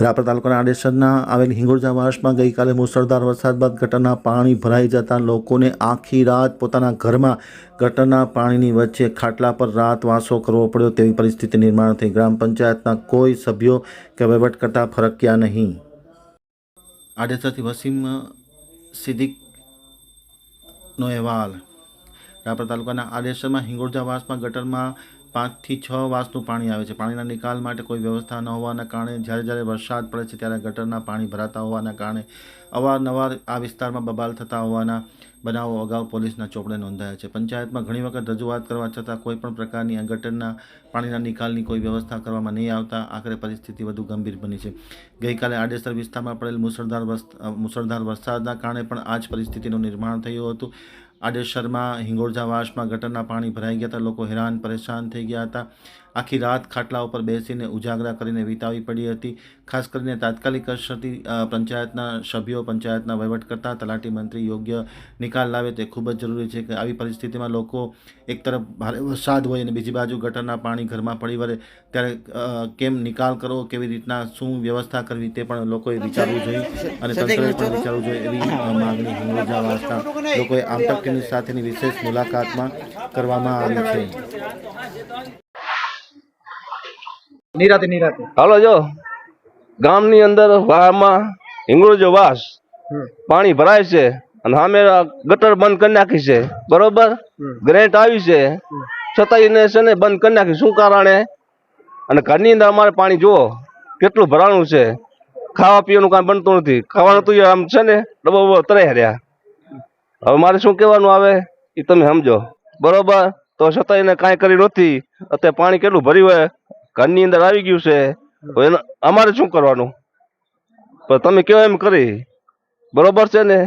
રાપર તાલુકાના આડેસરના આવેલ હિંગોળજા વાસમાં ગઈકાલે મુસળધાર વરસાદ બાદ ગટરના પાણી ભરાઈ જતા લોકોને આખી રાત પોતાના ઘરમાં ગટરના પાણીની વચ્ચે ખાટલા પર રાત વાસો કરવો પડ્યો. તેવી પરિસ્થિતિ નિર્માણ થઈ. ગ્રામ પંચાયતના કોઈ સભ્યો કે વહીવટકર્તા ફરક્યા નહીં? આડેસરથી વસીમ સિદ્દીકનો અહેવાલ. રાપર તાલુકાના આડેસરમાં હિંગોળજા વાસમાં ગટરમાં પાંચથી છ વાસનું પાણી આવે છે. પાણીના નિકાલ માટે કોઈ વ્યવસ્થા ન હોવાના કારણે જ્યારે જ્યારે વરસાદ પડે છે ત્યારે ગટરના પાણી ભરાતા હોવાના કારણે અવારનવાર આ વિસ્તારમાં બબાલ થતા હોવાના બનાવો અગાઉ પોલીસના ચોપડે નોંધાયા છે. પંચાયતમાં ઘણી વખત રજૂઆત કરવા છતાં કોઈ પણ પ્રકારની ગટરના પાણીના નિકાલની કોઈ વ્યવસ્થા કરવામાં નહીં આવતા આખરે પરિસ્થિતિ વધુ ગંભીર બની છે. ગઈકાલે આડેસર વિસ્તારમાં પડેલ મુસળધાર મુસળધાર વરસાદના કારણે પણ આ જ પરિસ્થિતિનું નિર્માણ થયું હતું. આડેસરમાં હિંગોળજા વાસમાં ગટરના પાણી ભરાઈ ગયા હતા. લોકો હેરાન, પરેશાન થઈ ગયા હતા. આખી રાત ખાટલા ઉપર બેસીને ઉજાગરા કરીને વિતાવી પડી હતી. ખાસ કરીને તાત્કાલિક અસરથી પંચાયતના સભ્યો પંચાયતના વહીવટકર્તા, તલાટી મંત્રી યોગ્ય નિકાલ લાવે તે ખૂબ જ જરૂરી છે કે આવી પરિસ્થિતિમાં લોકો એક તરફ ભારે વરસાદ હોય અને બીજી બાજુ ગટરના પાણી ઘરમાં પડી વળે ત્યારે કેમ નિકાલ કરવો, કેવી રીતના શું વ્યવસ્થા કરવી તે પણ લોકોએ વિચારવું જોઈએ અને તંત્રએ પણ વિચારવું જોઈએ એવી માગણી હિંગોળજા વાસતા લોકોએ આમતક ટીમ સાથેની વિશેષ મુલાકાતમાં કરવામાં આવી છે. નિરાતે નિરાતે. હાલો જો. ગામની અંદર વાહમાં હિંગળોજો વાસ પાણી ભરાય છે અને સામે ગટર બંધ કરી નાખી છે. બરોબર. ગ્રેન્ટ આવી છે. છતાં એને છે ને બંધ કરી નાખી. શું કારણે? અને ઘરની અંદર અમારે પાણી જુઓ કેટલું ભરાણું છે. ખાવા પીવાનું કાંઈ બનતું નથી. ખાવાનું તો આમ છે ને ડબો ડબો તરાઈ રહ્યા. હવે મારે શું કહેવાનું આવે? એ તમે સમજો. બરોબર? તો છતાં એને કાંઈ કરી નથી અત્યારે પાણી કેટલું ભર્યું હોય ઘરની અંદર આવી ગયું છે. એને અમારે શું કરવાનું? પણ તમે કહો એમ કરી. બરોબર છે ને?